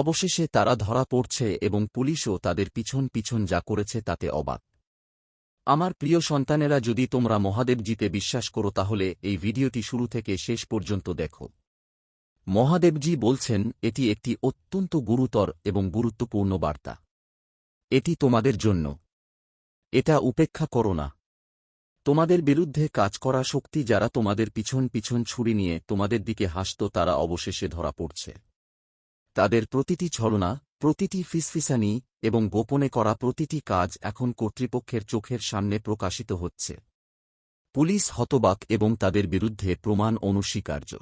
অবশেষে তারা ধরা পড়ছে এবং পুলিশও তাদের পিছন পিছন যা করেছে তাতে অবাক। আমার প্রিয় সন্তানেরা, যদি তোমরা মহাদেবজিতে বিশ্বাস করো তাহলে এই ভিডিওটি শুরু থেকে শেষ পর্যন্ত দেখো। মহাদেবজি বলছেন, এটি একটি অত্যন্ত গুরুতর এবং গুরুত্বপূর্ণ বার্তা। এটি তোমাদের জন্য। এটা উপেক্ষা করো না। তোমাদের বিরুদ্ধে কাজ করা শক্তি যারা তোমাদের পিছন পিছন ছুরি নিয়ে তোমাদের দিকে হাসত তারা অবশেষে ধরা পড়ছে। তাদের প্রতিটি ছলনা, প্রতিটি ফিসফিসানি এবং গোপনে করা প্রতিটি কাজ এখন কর্তৃপক্ষের চোখের সামনে প্রকাশিত হচ্ছে। পুলিশ হতবাক এবং তাদের বিরুদ্ধে প্রমাণ অনস্বীকার্য।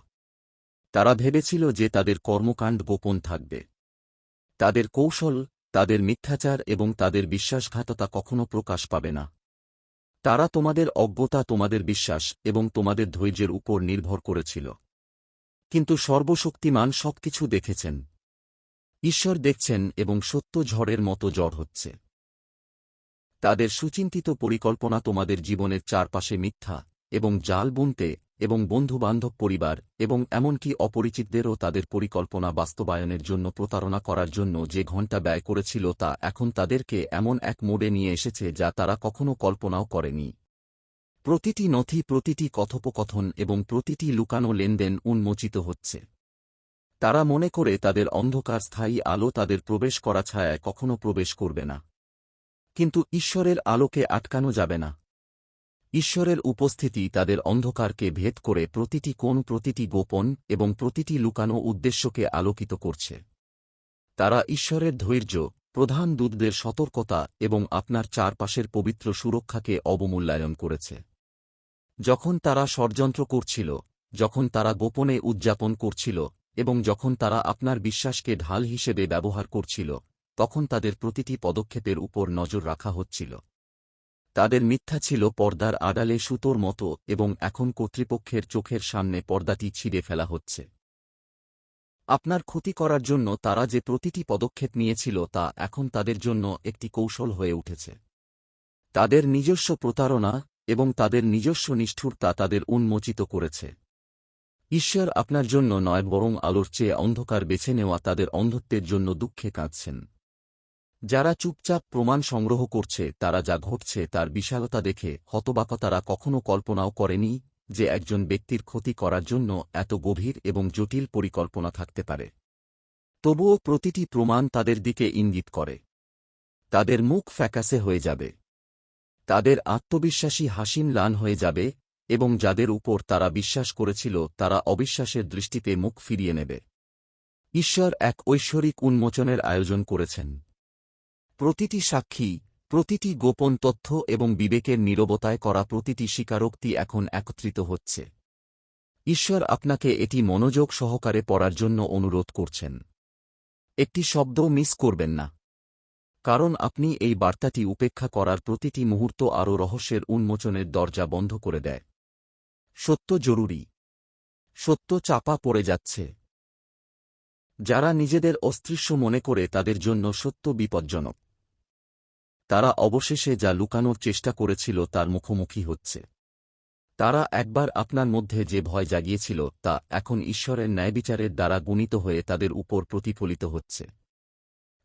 তারা ভেবেছিল যে তাদের কর্মকাণ্ড গোপন থাকবে। তাদের কৌশল, তাদের মিথ্যাচার এবং তাদের বিশ্বাসঘাততা কখনো প্রকাশ পাবে না। তারা তোমাদের অজ্ঞতা, তোমাদের বিশ্বাস এবং তোমাদের ধৈর্যের উপর নির্ভর করেছিল। কিন্তু সর্বশক্তিমান সবকিছু দেখেছেন। ঈশ্বর দেখছেন এবং সত্য ঝড়ের মতো জ্বর হচ্ছে। তাদের সুচিন্তিত পরিকল্পনা তোমাদের জীবনের চারপাশে মিথ্যা এবং জাল বুনতে এবং বন্ধুবান্ধব পরিবার এবং এমনকি অপরিচিতদেরও তাদের পরিকল্পনা বাস্তবায়নের জন্য প্রতারণা করার জন্য যে ঘণ্টা ব্যয় করেছিল তা এখন তাদেরকে এমন এক মোড়ে নিয়ে এসেছে যা তারা কখনো কল্পনাও করেনি। প্রতিটি নথি, প্রতিটি কথোপকথন এবং প্রতিটি লুকানো লেনদেন উন্মোচিত হচ্ছে। তারা মনে করে তাদের অন্ধকার স্থায়ী আলো তাদের প্রবেশ করা ছায়ায় কখনো প্রবেশ করবে না। কিন্তু ঈশ্বরের আলোকে আটকানো যাবে না। ঈশ্বরের উপস্থিতি তাদের অন্ধকারকে ভেদ করে প্রতিটি কোণ, প্রতিটি গোপন এবং প্রতিটি লুকানো উদ্দেশ্যকে আলোকিত করছে। তারা ঈশ্বরের ধৈর্য, প্রধান দূতদের সতর্কতা এবং আপনার চারপাশের পবিত্র সুরক্ষাকে অবমূল্যায়ন করেছে। যখন তারা ষড়যন্ত্র করছিল, যখন তারা গোপনে উদযাপন করছিল এবং যখন তারা আপনার বিশ্বাসকে ঢাল হিসেবে ব্যবহার করছিল, তখন তাদের প্রতিটি পদক্ষেপের উপর নজর রাখা হচ্ছিল। তাদের মিথ্যা ছিল পর্দার আড়ালে সুতোর মতো এবং এখন কর্তৃপক্ষের চোখের সামনে পর্দাটি ছিঁড়ে ফেলা হচ্ছে। আপনার ক্ষতি করার জন্য তারা যে প্রতিটি পদক্ষেপ নিয়েছিল তা এখন তাদের জন্য একটি কৌশল হয়ে উঠেছে। তাদের নিজস্ব প্রতারণা এবং তাদের নিজস্ব নিষ্ঠুরতা তাদের উন্মোচিত করেছে। ঈশ্বর আপনার জন্য নয়, বরং আলোর চেয়ে অন্ধকার বেছে নেওয়া তাদের অন্ধত্বের জন্য দুঃখে কাঁদছেন। যারা চুপচাপ প্রমাণ সংগ্রহ করছে, তারা যা ঘটছে তার বিশালতা দেখে হতবাকতারা কখনো কল্পনাও করেনি যে একজন ব্যক্তির ক্ষতি করার জন্য এত গভীর এবং জটিল পরিকল্পনা থাকতে পারে। তবুও প্রতিটি প্রমাণ তাদের দিকে ইঙ্গিত করে। তাদের মুখ ফ্যাকাসে হয়ে যাবে। তাদের আত্মবিশ্বাসী হাসিন লান হয়ে যাবে এবং যাদের উপর তারা বিশ্বাস করেছিল, তারা অবিশ্বাসের দৃষ্টিতে মুখ ফিরিয়ে নেবে। ঈশ্বর এক ঐশ্বরিক উন্মোচনের আয়োজন করেছেন। প্রতিটি সাক্ষী, প্রতিটি গোপন তথ্য এবং বিবেকের নীরবতায় করা প্রতিটি স্বীকারোক্তি এখন একত্রিত হচ্ছে। ঈশ্বর আপনাকে এটি মনোযোগ সহকারে পড়ার জন্য অনুরোধ করছেন। একটি শব্দ মিস করবেন না। কারণ আপনি এই বার্তাটি উপেক্ষা করার প্রতিটি মুহূর্ত আরও রহস্যের উন্মোচনের দরজা বন্ধ করে দেয়। সত্য জরুরি। সত্য চাপা পড়ে যাচ্ছে। যারা নিজেদের অস্পৃশ্য মনে করে তাদের জন্য সত্য বিপজ্জনক। তারা অবশেষে যা লুকানোর চেষ্টা করেছিল তার মুখোমুখি হচ্ছে। তারা একবার আপনার মধ্যে যে ভয় জাগিয়েছিল তা এখন ঈশ্বরের ন্যায়বিচারের দ্বারা গুণিত হয়ে তাদের উপর প্রতিফলিত হচ্ছে।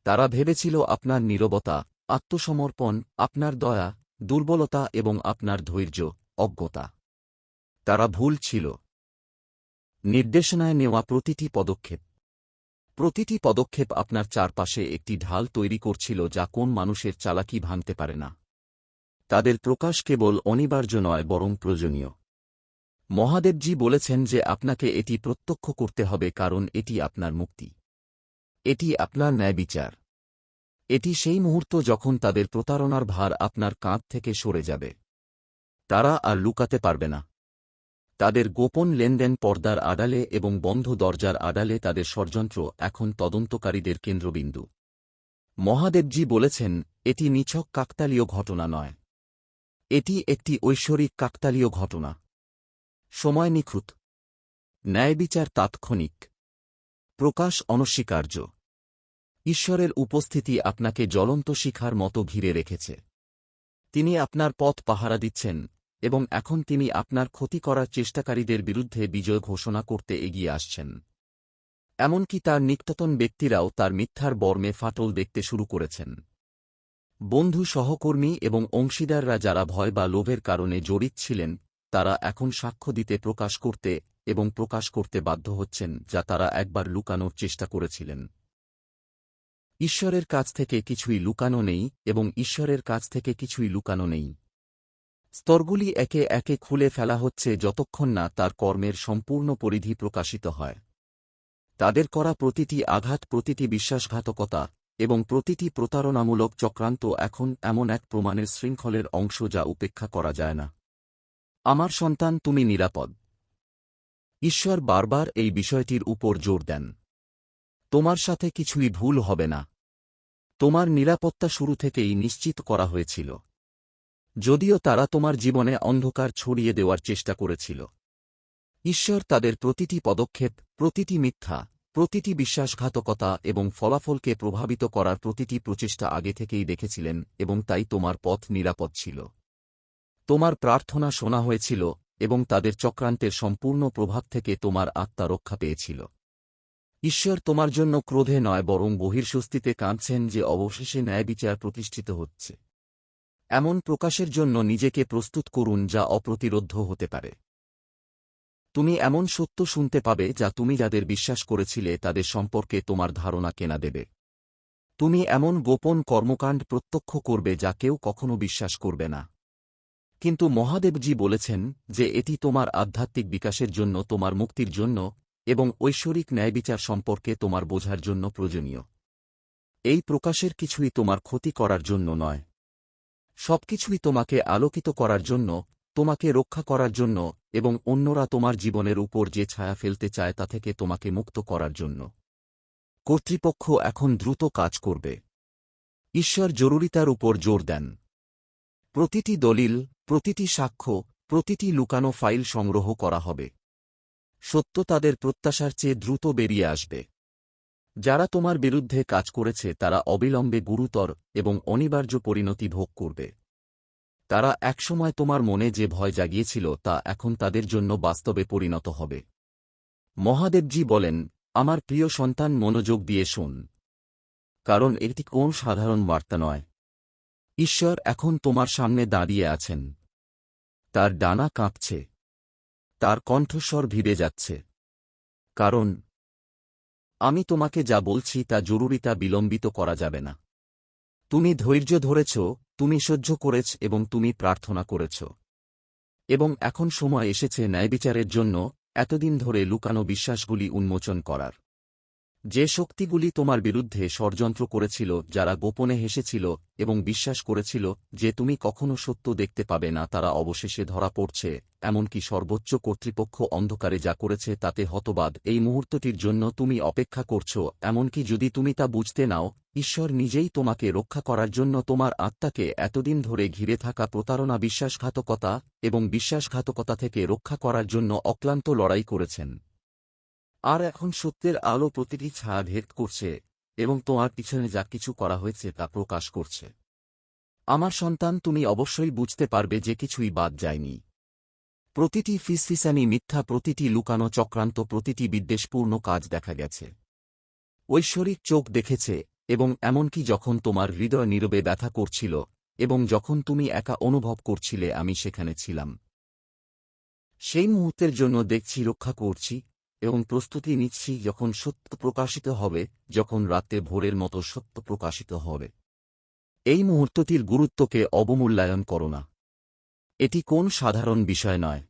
তারা ভেবেছিল আপনার নীরবতা, আত্মসমর্পণ, আপনার দয়া, দুর্বলতা এবং আপনার ধৈর্য, অজ্ঞতা। তারা ভুল ছিল। নির্দেশনায় নেওয়া প্রতিটি পদক্ষেপ। প্রতিটি পদক্ষেপ আপনার চারপাশে একটি ঢাল তৈরি করছিল যা কোন মানুষের চালাকি ভাঙতে পারে না। তাদের প্রকাশ কেবল অনিবার্য নয়, বরং প্রয়োজনীয়। মহাদেবজি বলেছেন যে আপনাকে এটি প্রত্যক্ষ করতে হবে, কারণ এটি আপনার মুক্তি। এটি আপনার ন্যায় বিচার। এটি সেই মুহূর্ত যখন তাদের প্রতারণার ভার আপনার কাঁধ থেকে সরে যাবে। তারা আর লুকাতে পারবে না। তাদের গোপন লেনদেন পর্দার আড়ালে এবং বন্ধ দরজার আড়ালে তাদের ষড়যন্ত্র এখন তদন্তকারীদের কেন্দ্রবিন্দু। মহাদেবজি বলেছেন, এটি নিছক কাকতালীয় ঘটনা নয়। এটি একটি ঐশ্বরিক কাকতালীয় ঘটনা। সময় নিখুঁত। ন্যায়বিচার তাৎক্ষণিক। প্রকাশ অনস্বীকার্য। ঈশ্বরের উপস্থিতি আপনাকে জ্বলন্ত শিখার মতো ঘিরে রেখেছে। তিনি আপনার পথ পাহারা দিচ্ছেন এবং এখন তিনি আপনার ক্ষতি করার চেষ্টাকারীদের বিরুদ্ধে বিজয় ঘোষণা করতে এগিয়ে আসছেন। এমনকি তার নিকটতন ব্যক্তিরাও তার মিথ্যার বর্মে ফাটল দেখতে শুরু করেছেন। বন্ধু সহকর্মী এবং অংশীদাররা যারা ভয় বা লোভের কারণে জড়িত ছিলেন, তারা এখন সাক্ষ্য দিতে প্রকাশ করতে এবং প্রকাশ করতে বাধ্য হচ্ছেন যা তারা একবার লুকানোর চেষ্টা করেছিলেন। ঈশ্বরের কাছ থেকে কিছুই লুকানো নেই এবং ঈশ্বরের কাছ থেকে কিছুই লুকানো নেই। স্তরগুলি একে একে খুলে ফেলা হচ্ছে যতক্ষণ না তার কর্মের সম্পূর্ণ পরিধি প্রকাশিত হয়। তাদের করা প্রতিটি আঘাত প্রতিটি বিশ্বাসঘাতকতা এবং প্রতিটি প্রতারণামূলক চক্রান্ত এখন এমন এক প্রমাণের শৃঙ্খলের অংশ যা উপেক্ষা করা যায় না। আমার সন্তান, তুমি নিরাপদ। ঈশ্বর বারবার এই বিষয়টির উপর জোর দেন। তোমার সাথে কিছুই ভুল হবে না। তোমার নিরাপত্তা শুরু থেকেই নিশ্চিত করা হয়েছিল। যদিও তারা তোমার জীবনে অন্ধকার ছড়িয়ে দেওয়ার চেষ্টা করেছিল। ঈশ্বর তাদের প্রতিটি পদক্ষেপ, প্রতিটি মিথ্যা, প্রতিটি বিশ্বাসঘাতকতা এবং ফলাফলকে প্রভাবিত করার প্রতিটি প্রচেষ্টা আগে থেকেই দেখেছিলেন এবং তাই তোমার পথ নিরাপদ ছিল। তোমার প্রার্থনা শোনা হয়েছিল এবং তাদের চক্রান্তের সম্পূর্ণ প্রভাব থেকে তোমার আত্মা রক্ষা পেয়েছিল। ঈশ্বর তোমার জন্য ক্রোধে নয়, বরং বহির্স্বস্তিতে কাঁদছেন যে অবশেষে ন্যায় বিচার প্রতিষ্ঠিত হচ্ছে। এমন প্রকাশের জন্য নিজেকে প্রস্তুত করুন যা অপ্রতিরোধ্য হতে পারে। তুমি এমন সত্য শুনতে পাবে যা তুমি যাদের বিশ্বাস করেছিলে, তাদের সম্পর্কে তোমার ধারণা কেনা দেবে। তুমি এমন গোপন কর্মকাণ্ড প্রত্যক্ষ করবে যা কেউ কখনো বিশ্বাস করবে না। কিন্তু মহাদেবজি বলেছেন যে এটি তোমার আধ্যাত্মিক বিকাশের জন্য, তোমার মুক্তির জন্য এবং ঐশ্বরিক ন্যায়বিচার সম্পর্কে তোমার বোঝার জন্য প্রয়োজনীয়। এই প্রকাশের কিছুই তোমার ক্ষতি করার জন্য নয়। সবকিছুই তোমাকে আলোকিত করার জন্য, তোমাকে রক্ষা করার জন্য, এবং অন্যরা তোমার জীবনের উপর যে ছায়া ফেলতে চায় তা থেকে তোমাকে মুক্ত করার জন্য। কর্তৃপক্ষ এখন দ্রুত কাজ করবে। ঈশ্বর জরুরিতার উপর জোর দেন। প্রতিটি দলিল, প্রতিটি সাক্ষ্য, প্রতিটি লুকানো ফাইল সংগ্রহ করা হবে। সত্য তাদের প্রত্যাশার চেয়ে দ্রুত বেরিয়ে আসবে। যারা তোমার বিরুদ্ধে কাজ করেছে তারা অবিলম্বে গুরুতর এবং অনিবার্য পরিণতি ভোগ করবে। তারা একসময় তোমার মনে যে ভয় জাগিয়েছিল তা এখন তাদের জন্য বাস্তবে পরিণত হবে। মহাদেবজি বলেন, আমার প্রিয় সন্তান, মনোযোগ দিয়ে শোন। কারণ এটি কোন সাধারণ বার্তা নয়। ঈশ্বর এখন তোমার সামনে দাঁড়িয়ে আছেন। তার ডানা কাঁপছে। তার কণ্ঠস্বর ভিড়ে যাচ্ছে। কারণ আমি তোমাকে যা বলছি তা জরুরি তা বিলম্বিত করা যাবে না। তুমি ধৈর্য ধরেছ, তুমি সহ্য করেছ এবং তুমি প্রার্থনা করেছ। এবং এখন সময় এসেছে ন্যায়বিচারের জন্য এতদিন ধরে লুকানো বিশ্বাসগুলি উন্মোচন করার। যে শক্তিগুলি তোমার বিরুদ্ধে ষড়যন্ত্র করেছিল, যারা গোপনে হেসেছিল এবং বিশ্বাস করেছিল যে তুমি কখনো সত্য দেখতে পাবে না, তারা অবশেষে ধরা পড়ছে, এমনকি সর্বোচ্চ কর্তৃপক্ষ অন্ধকারে যা করেছে তাতে হতবাদ এই মুহূর্তটির জন্য তুমি অপেক্ষা করছ, এমনকি যদি তুমি তা বুঝতে নাও, ঈশ্বর নিজেই তোমাকে রক্ষা করার জন্য তোমার আত্মাকে এতদিন ধরে ঘিরে থাকা প্রতারণা, বিশ্বাসঘাতকতা এবং বিশ্বাসঘাতকতা থেকে রক্ষা করার জন্য অক্লান্ত লড়াই করেছেন। আর এখন সত্যের আলো প্রতিটি ছায়া ভেদ করছে এবং তোমার পিছনে যা কিছু করা হয়েছে তা প্রকাশ করছে। আমার সন্তান, তুমি অবশ্যই বুঝতে পারবে যে কিছুই বাদ যায়নি। প্রতিটি ফিসফিসানি মিথ্যা, প্রতিটি লুকানো চক্রান্ত, প্রতিটি বিদ্বেষপূর্ণ কাজ দেখা গেছে। ঐশ্বরিক চোখ দেখেছে এবং এমনকি যখন তোমার হৃদয় নীরবে ব্যথা করছিল এবং যখন তুমি একা অনুভব করছিলে, আমি সেখানে ছিলাম। সেই মুহূর্তের জন্য দেখছি, রক্ষা করছি এবং প্রস্তুতি নিচ্ছি যখন সত্য প্রকাশিত হবে, যখন রাতে ভোরের মতো সত্য প্রকাশিত হবে। এই মুহূর্তটির গুরুত্বকে অবমূল্যায়ন করো না। এটি কোন সাধারণ বিষয় নয়।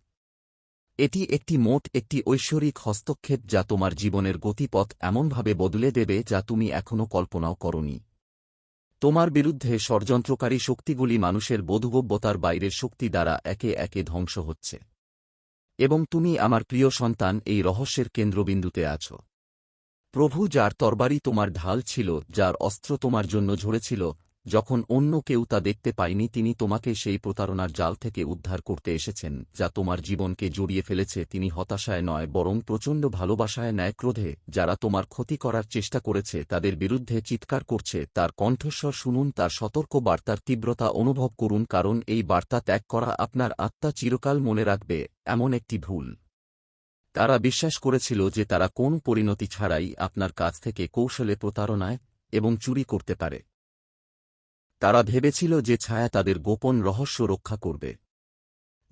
এটি একটি মোট একটি ঐশ্বরিক হস্তক্ষেপ যা তোমার জীবনের গতিপথ এমনভাবে বদলে দেবে যা তুমি এখনও কল্পনাও করনি। তোমার বিরুদ্ধে ষড়যন্ত্রকারী শক্তিগুলি মানুষের বোধগব্যতার বাইরের শক্তি দ্বারা একে একে ধ্বংস হচ্ছে। এবং তুমি আমার প্রিয় সন্তান এই রহস্যের কেন্দ্রবিন্দুতে আছো। প্রভু যার তরবারি তোমার ঢাল ছিল, যার অস্ত্র তোমার জন্য ঝরেছিল যখন অন্য কেউ তা দেখতে পায়নি, তিনি তোমাকে সেই প্রতারণার জাল থেকে উদ্ধার করতে এসেছেন, যা তোমার জীবনকে জড়িয়ে ফেলেছে। তিনি হতাশায় নয়, বরং প্রচণ্ড ভালোবাসায় ন্যায় ক্রোধে যারা তোমার ক্ষতি করার চেষ্টা করেছে, তাদের বিরুদ্ধে চিৎকার করছে। তার কণ্ঠস্বর শুনুন, তার সতর্ক বার্তার তীব্রতা অনুভব করুন, কারণ এই বার্তা ত্যাগ করা আপনার আত্মা চিরকাল মনে রাখবে, এমন একটি ভুল। তারা বিশ্বাস করেছিল যে তারা কোন পরিণতি ছাড়াই আপনার কাছ থেকে কৌশলে প্রতারণায় এবং চুরি করতে পারে। তারা ভেবেছিল যে ছায়া তাদের গোপন রহস্য রক্ষা করবে।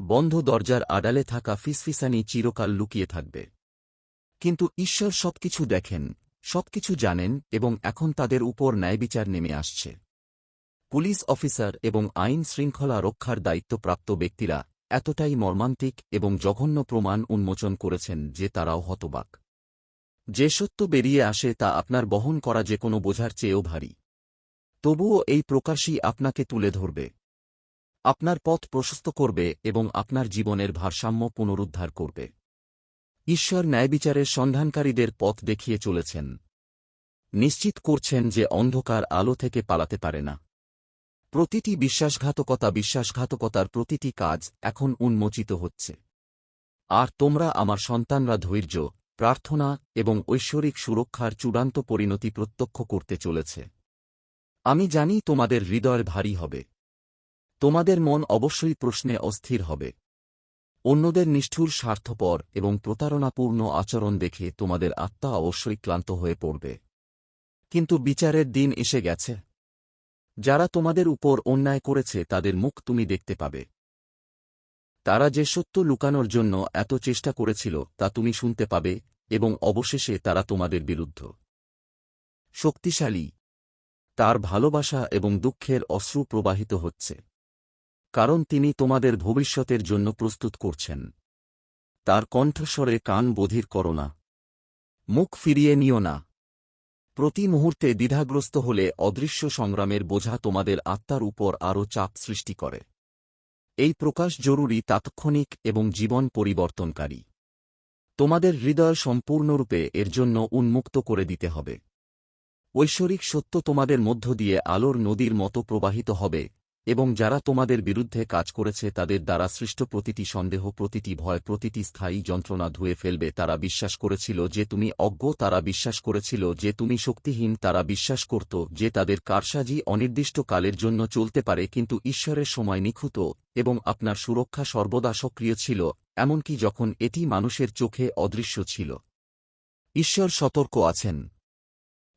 বন্ধ দরজার আড়ালে থাকা ফিসফিসানি চিরকাল লুকিয়ে থাকবে। কিন্তু ঈশ্বর সবকিছু দেখেন, সবকিছু জানেন এবং এখন তাদের উপর ন্যায়বিচার নেমে আসছে। পুলিশ অফিসার এবং আইন শৃঙ্খলা রক্ষার দায়িত্বপ্রাপ্ত ব্যক্তিরা এতটাই মর্মান্তিক এবং জঘন্য প্রমাণ উন্মোচন করেছেন যে তারাও হতবাক। যে সত্য বেরিয়ে আসে তা আপনার বহন করা যে কোনো বোঝার চেয়েও ভারী। তবুও এই প্রকাশই আপনাকে তুলে ধরবে। আপনার পথ প্রশস্ত করবে এবং আপনার জীবনের ভারসাম্য পুনরুদ্ধার করবে। ঈশ্বর ন্যায়বিচারের সন্ধানকারীদের পথ দেখিয়ে চলেছেন। নিশ্চিত করছেন যে অন্ধকার আলো থেকে পালাতে পারে না। প্রতিটি বিশ্বাসঘাতকতা বিশ্বাসঘাতকতার প্রতিটি কাজ এখন উন্মোচিত হচ্ছে। আর তোমরা আমার সন্তানরা ধৈর্য, প্রার্থনা এবং ঐশ্বরিক সুরক্ষার চূড়ান্ত পরিণতি প্রত্যক্ষ করতে চলেছে। আমি জানি তোমাদের হৃদয় ভারী হবে। তোমাদের মন অবশ্যই প্রশ্নে অস্থির হবে। অন্যদের নিষ্ঠুর স্বার্থপর এবং প্রতারণাপূর্ণ আচরণ দেখে তোমাদের আত্মা অবশ্যই ক্লান্ত হয়ে পড়বে। কিন্তু বিচারের দিন এসে গেছে। যারা তোমাদের উপর অন্যায় করেছে, তাদের মুখ তুমি দেখতে পাবে। তারা যে সত্য লুকানোর জন্য এত চেষ্টা করেছিল, তা তুমি শুনতে পাবে এবং অবশেষে তারা তোমাদের বিরুদ্ধ। শক্তিশালী তার ভালোবাসা এবং দুঃখের অশ্রু প্রবাহিত হচ্ছে। কারণ তিনি তোমাদের ভবিষ্যতের জন্য প্রস্তুত করছেন। তার কণ্ঠস্বরে কান বধির করো না। মুখ ফিরিয়ে নিও না। প্রতি মুহূর্তে দ্বিধাগ্রস্ত হলে অদৃশ্য সংগ্রামের বোঝা তোমাদের আত্মার উপর আরও চাপ সৃষ্টি করে। এই প্রকাশ জরুরি, তাৎক্ষণিক এবং জীবন পরিবর্তনকারী। তোমাদের হৃদয় সম্পূর্ণরূপে এর জন্য উন্মুক্ত করে দিতে হবে। ঐশ্বরিক সত্য তোমাদের মধ্য দিয়ে আলোর নদীর মতো প্রবাহিত হবে, এবং যারা তোমাদের বিরুদ্ধে কাজ করেছে তাদের দ্বারা সৃষ্ট প্রতিটি সন্দেহ, প্রতিটি ভয়, প্রতিটি স্থায়ী যন্ত্রণা ধুয়ে ফেলবে। তারা বিশ্বাস করেছিল যে তুমি অজ্ঞ, তারা বিশ্বাস করেছিল যে তুমি শক্তিহীন, তারা বিশ্বাস করত যে তাদের কারসাজি অনির্দিষ্ট কালের জন্য চলতে পারে, কিন্তু ঈশ্বরের সময় নিখুঁত এবং আপনার সুরক্ষা সর্বদা সক্রিয় ছিল, এমনকি যখন এটি মানুষের চোখে অদৃশ্য ছিল। ঈশ্বর সতর্ক আছেন।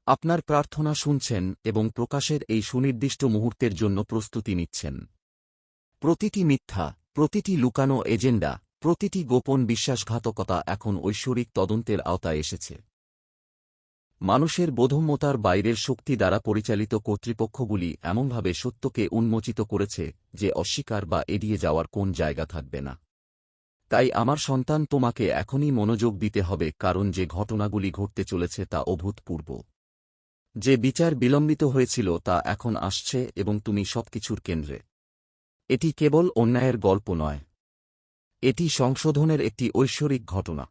আপনার প্রার্থনা শুনছেন এবং প্রকাশের এই সুনির্দিষ্ট মুহূর্তের জন্য প্রস্তুতি নিচ্ছেন। প্রতিটি মিথ্যা, প্রতিটি লুকানো এজেন্ডা, প্রতিটি গোপন বিশ্বাসঘাতকতা এখন ঐশ্বরিক তদন্তের আওতায় এসেছে। মানুষের বোধমতার বাইরের শক্তি দ্বারা পরিচালিত কর্তৃপক্ষগুলি এমনভাবে সত্যকে উন্মোচিত করেছে যে অস্বীকার বা এড়িয়ে যাওয়ার কোন জায়গা থাকবে না। তাই আমার সন্তান তোমাকে এখনই মনোযোগ দিতে হবে কারণ যে ঘটনাগুলি ঘটতে চলেছে তা অভূতপূর্ব। যে বিচার বিলম্বিত হয়েছিল তা এখন আসছে এবং তুমি সবকিছুর কেন্দ্রে। এটি কেবল অন্যায়ের গল্প নয়। এটি সংশোধনের একটি ঐশ্বরিক ঘটনা।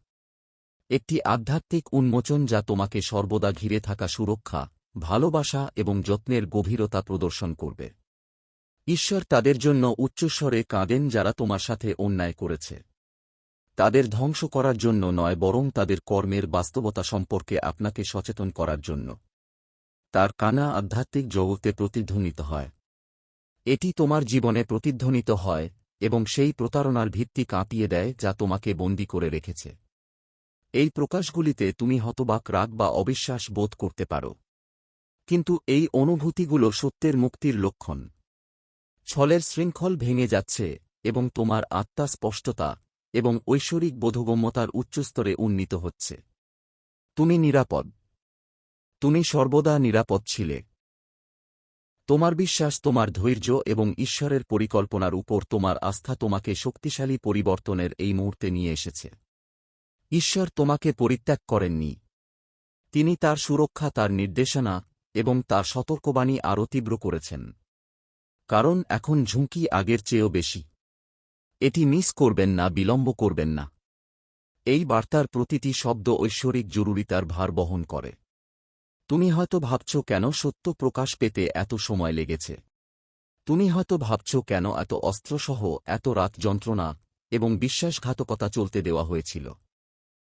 একটি আধ্যাত্মিক উন্মোচন যা তোমাকে সর্বদা ঘিরে থাকা সুরক্ষা, ভালোবাসা এবং যত্নের গভীরতা প্রদর্শন করবে। ঈশ্বর তাদের জন্য উচ্চস্বরে কাঁদেন যারা তোমার সাথে অন্যায় করেছে। তাদের ধ্বংস করার জন্য নয় বরং তাদের কর্মের বাস্তবতা সম্পর্কে আপনাকে সচেতন করার জন্য। তার কানা আধ্যাত্মিক জগতে প্রতিধ্বনিত হয়। এটি তোমার জীবনে প্রতিধ্বনিত হয় এবং সেই প্রতারণার ভিত্তি কাঁপিয়ে দেয় যা তোমাকে বন্দী করে রেখেছে। এই প্রকাশগুলিতে তুমি হতবাক রাগ বা অবিশ্বাস বোধ করতে পারো। কিন্তু এই অনুভূতিগুলো সত্যের মুক্তির লক্ষণ। ছলের শৃঙ্খল ভেঙে যাচ্ছে এবং তোমার আত্মা স্পষ্টতা এবং ঐশ্বরিক বোধগম্যতার উচ্চস্তরে উন্নীত হচ্ছে। তুমি নিরাপদ। তুমি সর্বদা নিরাপদ ছিলে। তোমার বিশ্বাস, তোমার ধৈর্য এবং ঈশ্বরের পরিকল্পনার উপর তোমার আস্থা তোমাকে শক্তিশালী পরিবর্তনের এই মুহূর্তে নিয়ে এসেছে। ঈশ্বর তোমাকে পরিত্যাগ করেননি। তিনি তার সুরক্ষা, তার নির্দেশনা এবং তার সতর্কবাণী আরও তীব্র করেছেন। কারণ এখন ঝুঁকি আগের চেয়েও বেশি। এটি মিস করবেন না, বিলম্ব করবেন না। এই বার্তার প্রতিটি শব্দ ঐশ্বরিক জরুরিতার ভার বহন করে। তুমি হয়তো ভাবছ কেন সত্য প্রকাশ পেতে এত সময় লেগেছে। তুমি হয়তো ভাবছ কেন এত অস্ত্রসহ এত রাত যন্ত্রণা এবং বিশ্বাসঘাতকতা চলতে দেওয়া হয়েছিল।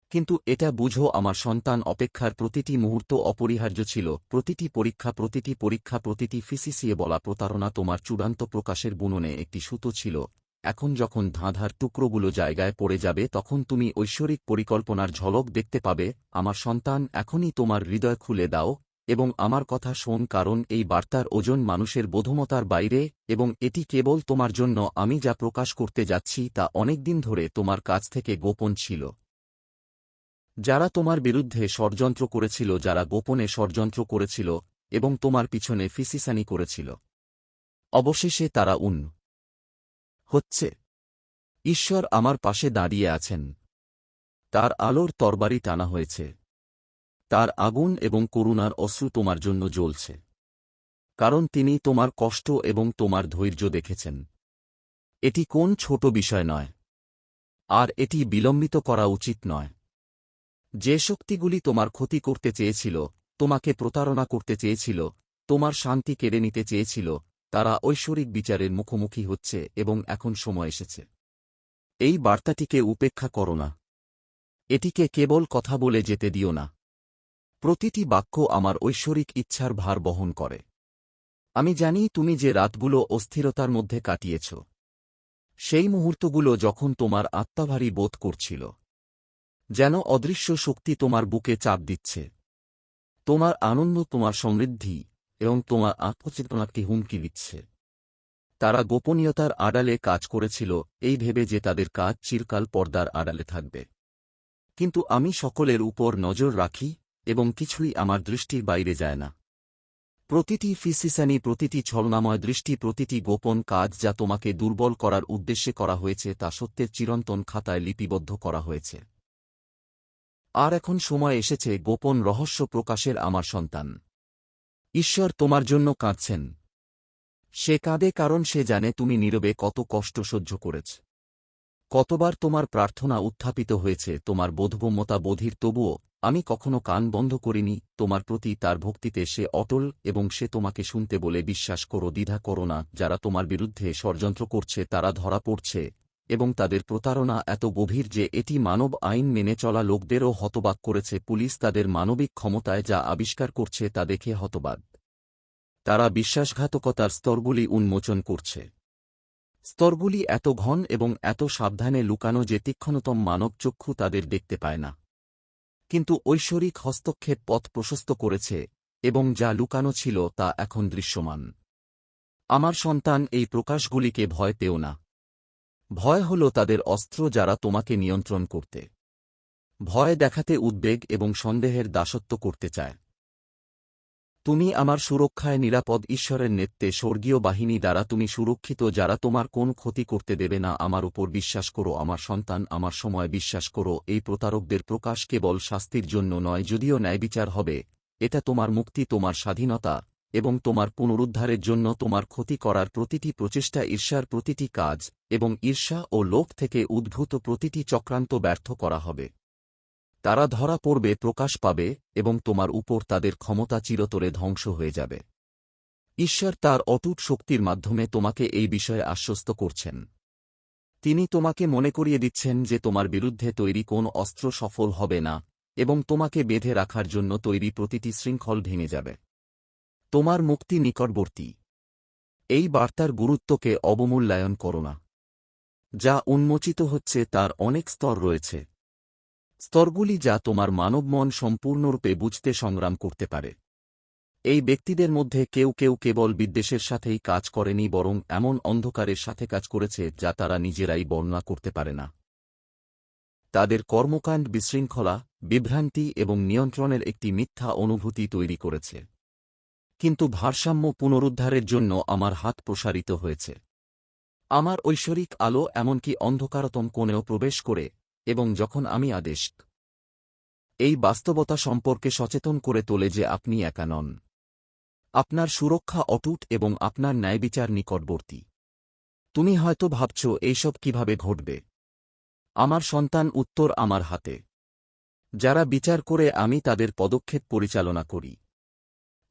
কিন্তু এটা বুঝো আমার সন্তান অপেক্ষার প্রতিটি মুহূর্ত অপরিহার্য ছিল, প্রতিটি পরীক্ষা প্রতিটি পরীক্ষা, প্রতিটি ফিসিসিয়ে বলা প্রতারণা তোমার চূড়ান্ত প্রকাশের বুননে একটি সুতো ছিল এখন যখন ধাঁধার টুকরোগুলো জায়গায় পড়ে যাবে, তখন তুমি ঐশ্বরিক পরিকল্পনার ঝলক দেখতে পাবে, আমার সন্তান, এখনই তোমার হৃদয় খুলে দাও, এবং আমার কথা শোন, কারণ এই বার্তার ওজন মানুষের বোধমতার বাইরে, এবং এটি কেবল তোমার জন্য, আমি যা প্রকাশ করতে যাচ্ছি, তা অনেকদিন ধরে তোমার কাছ থেকে গোপন ছিল। যারা তোমার বিরুদ্ধে ষড়যন্ত্র করেছিল, যারা গোপনে ষড়যন্ত্র করেছিল, এবং তোমার পিছনে ফিসিসানি করেছিল। অবশেষে তারা উন হচ্ছে। ঈশ্বর আমার পাশে দাঁড়িয়ে আছেন। তার আলোর তরবারি টানা হয়েছে। তার আগুন এবং করুণার অশ্রু তোমার জন্য জ্বলছে। কারণ তিনি তোমার কষ্ট এবং তোমার ধৈর্য দেখেছেন। এটি কোন ছোট বিষয় নয়। আর এটি বিলম্বিত করা উচিত নয়। যে শক্তিগুলি তোমার ক্ষতি করতে চেয়েছিল, তোমাকে প্রতারণা করতে চেয়েছিল, তোমার শান্তি কেড়ে নিতে চেয়েছিল তারা ঐশ্বরিক বিচারের মুখোমুখি হচ্ছে এবং এখন সময় এসেছে। এই বার্তাটিকে উপেক্ষা করো না। এটিকে কেবল কথা বলে যেতে দিও না। প্রতিটি বাক্য আমার ঐশ্বরিক ইচ্ছার ভার বহন করে। আমি জানি তুমি যে রাতগুলো অস্থিরতার মধ্যে কাটিয়েছ। সেই মুহূর্তগুলো যখন তোমার আত্মাভারী বোধ করছিল। যেন অদৃশ্য শক্তি তোমার বুকে চাপ দিচ্ছে। তোমার আনন্দ তোমার সমৃদ্ধি এবং তোমার আত্মচেতনাকে হুমকি দিচ্ছে। তারা গোপনীয়তার আড়ালে কাজ করেছিল, এই ভেবে যে তাদের কাজ চিরকাল পর্দার আড়ালে থাকবে। কিন্তু আমি সকলের উপর নজর রাখি, এবং কিছুই আমার দৃষ্টির বাইরে যায় না। প্রতিটি ফিসিসানি, প্রতিটি ছলনাময় দৃষ্টি, প্রতিটি গোপন কাজ যা তোমাকে দুর্বল করার উদ্দেশ্যে করা হয়েছে তা সত্যের চিরন্তন খাতায় লিপিবদ্ধ করা হয়েছে। আর এখন সময় এসেছে গোপন রহস্য প্রকাশের, আমার সন্তান। ঈশ্বর তোমার জন্য কাঁদছেন। সে কাঁদে কারণ সে জানে তুমি নীরবে কত কষ্ট সহ্য করেছ। কতবার তোমার প্রার্থনা উত্থাপিত হয়েছে, তোমার বোধগম্যতা বোধির, তবুও আমি কখনো কান বন্ধ করিনি, তোমার প্রতি তার ভক্তিতে সে অটল এবং সে তোমাকে শুনতে বলে বিশ্বাস করো, দ্বিধা করো না, যারা তোমার বিরুদ্ধে ষড়যন্ত্র করছে, তারা ধরা পড়ছে। এবং তাদের প্রতারণা এত গভীর যে এটি মানব আইন মেনে চলা লোকদেরও হতবাক করেছে। পুলিশ তাদের মানবিক ক্ষমতায় যা আবিষ্কার করছে তা দেখে হতবাদ তারা বিশ্বাসঘাতকতার স্তরগুলি উন্মোচন করছে। স্তরগুলি এত ঘন এবং এত সাবধানে লুকানো যে তীক্ষ্ণতম মানবচক্ষু তাদের দেখতে পায় না। কিন্তু ঐশ্বরিক হস্তক্ষেপ পথ প্রশস্ত করেছে এবং যা লুকানো ছিল তা এখন দৃশ্যমান। আমার সন্তান এই প্রকাশগুলিকে ভয় পেও না। ভয় হল তাদের অস্ত্র যারা তোমাকে নিয়ন্ত্রণ করতে। ভয় দেখাতে উদ্বেগ এবং সন্দেহের দাসত্ব করতে চায়। তুমি আমার সুরক্ষায় নিরাপদ ঈশ্বরের নেত্রে স্বর্গীয় বাহিনী দ্বারা তুমি সুরক্ষিত যারা তোমার কোন ক্ষতি করতে দেবে না, আমার উপর বিশ্বাস করো, আমার সন্তান আমার সময় বিশ্বাস করো, এই প্রতারকদের প্রকাশ কেবল শাস্তির জন্য নয়, যদিও ন্যায়বিচার হবে, এটা তোমার মুক্তি, তোমার স্বাধীনতা। এবং তোমার পুনরুদ্ধারের জন্য তোমার ক্ষতি করার প্রতিটি প্রচেষ্টা ঈর্ষার প্রতিটি কাজ এবং ঈর্ষা ও লোভ থেকে উদ্ভূত প্রতিটি চক্রান্ত ব্যর্থ করা হবে। তারা ধরা পড়বে, প্রকাশ পাবে এবং তোমার উপর তাদের ক্ষমতা চিরতরে ধ্বংস হয়ে যাবে। ঈশ্বর তার অটুট শক্তির মাধ্যমে তোমাকে এই বিষয়ে আশ্বস্ত করছেন। তিনি তোমাকে মনে করিয়ে দিচ্ছেন যে তোমার বিরুদ্ধে তৈরি কোন অস্ত্র সফল হবে না এবং তোমাকে বেঁধে রাখার জন্য তৈরি প্রতিটি শৃঙ্খল ভেঙে যাবে। তোমার মুক্তি নিকটবর্তী। এই বার্তার গুরুত্বকে অবমূল্যায়ন করো না। যা উন্মোচিত হচ্ছে তার অনেক স্তর রয়েছে। স্তরগুলি যা তোমার মানব মন সম্পূর্ণরূপে বুঝতে সংগ্রাম করতে পারে। এই ব্যক্তিদের মধ্যে কেউ কেউ কেবল বিদ্বেষের সাথেই কাজ করেনি বরং এমন অন্ধকারের সাথে কাজ করেছে যা তারা নিজেরাই বর্ণনা করতে পারে না। তাদের কর্মকাণ্ড বিশৃঙ্খলা, বিভ্রান্তি এবং নিয়ন্ত্রণের একটি মিথ্যা অনুভূতি তৈরি করেছে। কিন্তু ভারসাম্য পুনরুদ্ধারের জন্য আমার হাত প্রসারিত হয়েছে। আমার ঐশ্বরিক আলো এমনকি অন্ধকারতম কোণেও প্রবেশ করে, এবং যখন আমি আদেশ এই বাস্তবতা সম্পর্কে সচেতন করে তোলে যে আপনি একা নন। আপনার সুরক্ষা অটুট এবং আপনার ন্যায়বিচার নিকটবর্তী। তুমি হয়তো ভাবছ, এইসব কীভাবে ঘটবে? আমার সন্তান উত্তর আমার হাতে। যারা বিচার করে আমি তাদের পদক্ষেপ পরিচালনা করি।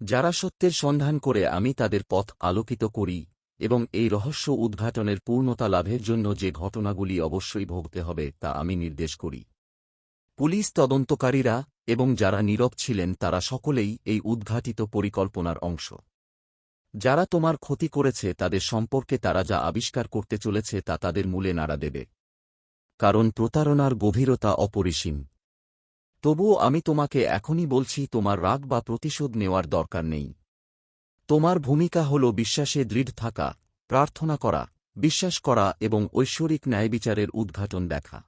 যারা সত্যের সন্ধান করে আমি তাদের পথ আলোকিত করি, এবং এই রহস্য উদ্ঘাটনের পূর্ণতা লাভের জন্য যে ঘটনাগুলি অবশ্যই ভোগতে হবে তা আমি নির্দেশ করি। পুলিশ তদন্তকারীরা এবং যারা নীরব ছিলেন তারা সকলেই এই উদ্ঘাটিত পরিকল্পনার অংশ। যারা তোমার ক্ষতি করেছে তাদের সম্পর্কে তারা যা আবিষ্কার করতে চলেছে তা তাদের মূলে নাড়া দেবে। কারণ প্রতারণার গভীরতা অপরিসীম। তবুও আমি তোমাকে এখনই বলছি, তোমার রাগ বা প্রতিশোধ নেওয়ার দরকার নেই। তোমার ভূমিকা হল বিশ্বাসে দৃঢ় থাকা, প্রার্থনা করা, বিশ্বাস করা এবং ঐশ্বরিক ন্যায়বিচারের উদ্ঘাটন দেখা।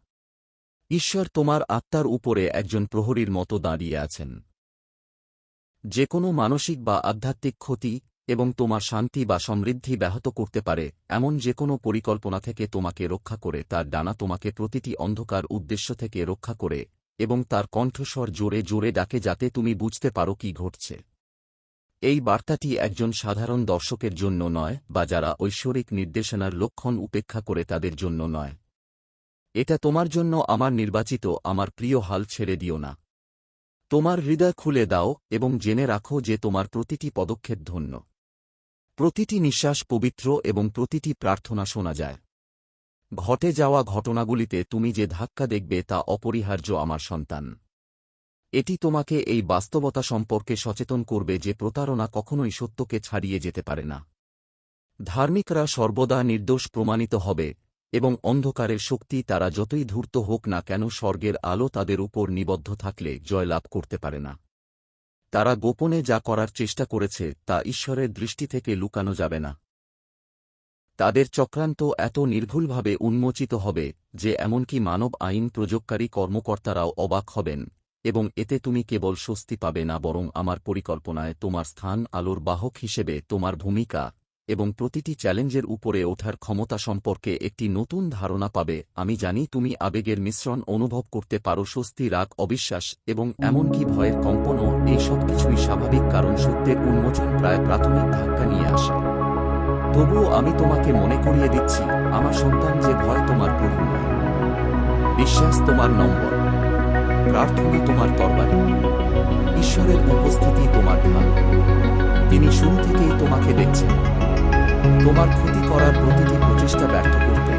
ঈশ্বর তোমার আত্মার উপরে একজন প্রহরীর মতো দাঁড়িয়ে আছেন। যে কোনো মানসিক বা আধ্যাত্মিক ক্ষতি এবং তোমার শান্তি বা সমৃদ্ধি ব্যাহত করতে পারে, এমন যে কোনো পরিকল্পনা থেকে তোমাকে রক্ষা করে, তার ডানা তোমাকে প্রতিটি অন্ধকার উদ্দেশ্য থেকে রক্ষা করে এবং তার কণ্ঠস্বর জোরে জোরে ডাকে যাতে তুমি বুঝতে পারো কি ঘটছে। এই বার্তাটি একজন সাধারণ দর্শকের জন্য নয়, বা যারা ঐশ্বরিক নির্দেশনার লক্ষণ উপেক্ষা করে তাদের জন্য নয়। এটা তোমার জন্য আমার নির্বাচিত, আমার প্রিয় হাল ছেড়ে দিও না। তোমার হৃদয় খুলে দাও এবং জেনে রাখো যে তোমার প্রতিটি পদক্ষেপ ধন্য। প্রতিটি নিঃশ্বাস পবিত্র এবং প্রতিটি প্রার্থনা শোনা যায়। ঘটে যাওয়া ঘটনাগুলিতে তুমি যে ধাক্কা দেখবে তা অপরিহার্য আমার সন্তান। এটি তোমাকে এই বাস্তবতা সম্পর্কে সচেতন করবে যে প্রতারণা কখনোই সত্যকে ছাড়িয়ে যেতে পারে না। ধার্মিকরা সর্বদা নির্দোষ প্রমাণিত হবে, এবং অন্ধকারের শক্তি তারা যতই ধূর্ত হোক না কেন স্বর্গের আলো তাদের উপর নিবদ্ধ থাকলে জয়লাভ করতে পারে না। তারা গোপনে যা করার চেষ্টা করেছে তা ঈশ্বরের দৃষ্টি থেকে লুকানো যাবে না। তাদের চক্রান্ত এত নির্ভুলভাবে উন্মোচিত হবে যে এমনকি মানব আইন প্রযোগকারী কর্মকর্তারাও অবাক হবেন, এবং এতে তুমি কেবল স্বস্তি পাবে না বরং আমার পরিকল্পনায় তোমার স্থান আলোর বাহক হিসেবে তোমার ভূমিকা এবং প্রতিটি চ্যালেঞ্জের উপরে ওঠার ক্ষমতা সম্পর্কে একটি নতুন ধারণা পাবে। আমি জানি তুমি আবেগের মিশ্রণ অনুভব করতে পারো, স্বস্তি, রাগ, অবিশ্বাস এবং এমনকি ভয়ের কম্পনও, এই সব কিছুই স্বাভাবিক কারণ সত্যের উন্মোচন প্রায় প্রাথমিক ধাক্কা নিয়ে আসে। তবুও আমি তোমাকে মনে করিয়ে দিচ্ছি, আমার সন্তান যে ভয় তোমার প্রভু নয়। বিশ্বাস তোমার নম্বর, প্রার্থনা তোমার তরবারি। ঈশ্বরের উপস্থিতি তোমার ঢাল তিনি শুরু থেকেই তোমাকে দেখছেন। তোমার ক্ষতি করার প্রতিটি প্রচেষ্টা ব্যর্থ করতে,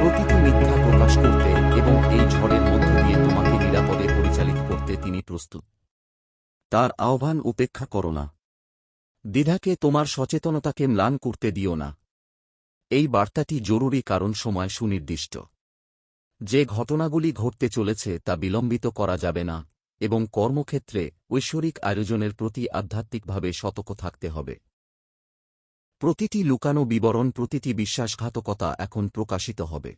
প্রতিটি মিথ্যা প্রকাশ করতে এবং এই ঝড়ের মধ্য দিয়ে তোমাকে নিরাপদে পরিচালিত করতে তিনি প্রস্তুত। তার আহ্বান উপেক্ষা করো না। দ্বিধাকে তোমার সচেতনতাকে ম্লান করতে দিও না। এই বার্তাটি জরুরি কারণ সময় সুনির্দিষ্ট। যে ঘটনাগুলি ঘটতে চলেছে তা বিলম্বিত করা যাবে না এবং কর্মক্ষেত্রে ঐশ্বরিক আয়োজনের প্রতি আধ্যাত্মিকভাবে সতর্ক থাকতে হবে। প্রতিটি লুকানো বিবরণ, প্রতিটি বিশ্বাসঘাতকতা এখন প্রকাশিত হবে।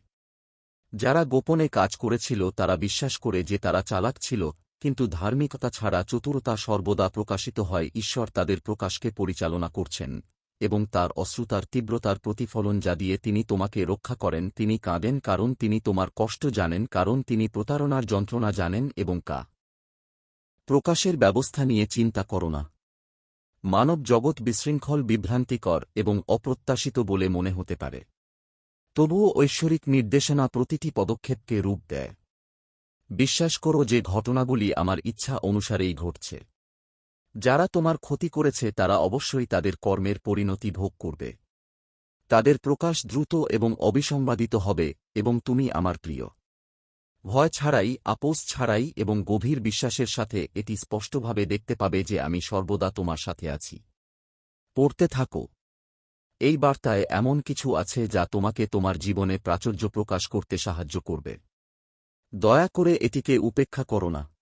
যারা গোপনে কাজ করেছিল তারা বিশ্বাস করে যে তারা চালাক ছিল কিন্তু ধার্মিকতা ছাড়া চতুরতা সর্বদা প্রকাশিত হয় ঈশ্বর তাদের প্রকাশকে পরিচালনা করছেন, এবং তার অশ্রুতার তীব্রতার প্রতিফলন যা দিয়ে তিনি তোমাকে রক্ষা করেন, তিনি কাঁদেন কারণ তিনি তোমার কষ্ট জানেন, কারণ তিনি প্রতারণার যন্ত্রণা জানেন এবং কা। প্রকাশের ব্যবস্থা নিয়ে চিন্তা করো না। মানব জগৎ বিশৃঙ্খল বিভ্রান্তিকর এবং অপ্রত্যাশিত বলে মনে হতে পারে। তবুও ঐশ্বরিক নির্দেশনা প্রতিটি পদক্ষেপকে রূপ দেয়। বিশ্বাস করো যে ঘটনাগুলি আমার ইচ্ছা অনুসারেই ঘটছে। যারা তোমার ক্ষতি করেছে তারা অবশ্যই তাদের কর্মের পরিণতি ভোগ করবে। তাদের প্রকাশ দ্রুত এবং অবিসম্বাদিত হবে এবং তুমি আমার প্রিয়। ভয় ছাড়াই, আপোষ ছাড়াই এবং গভীর বিশ্বাসের সাথে এটি স্পষ্টভাবে দেখতে পাবে যে আমি সর্বদা তোমার সাথে আছি। পড়তে থাকো। এই বার্তায় এমন কিছু আছে যা তোমাকে তোমার জীবনে প্রাচুর্য প্রকাশ করতে সাহায্য করবে। দয়া করে এটিকে উপেক্ষা করো না।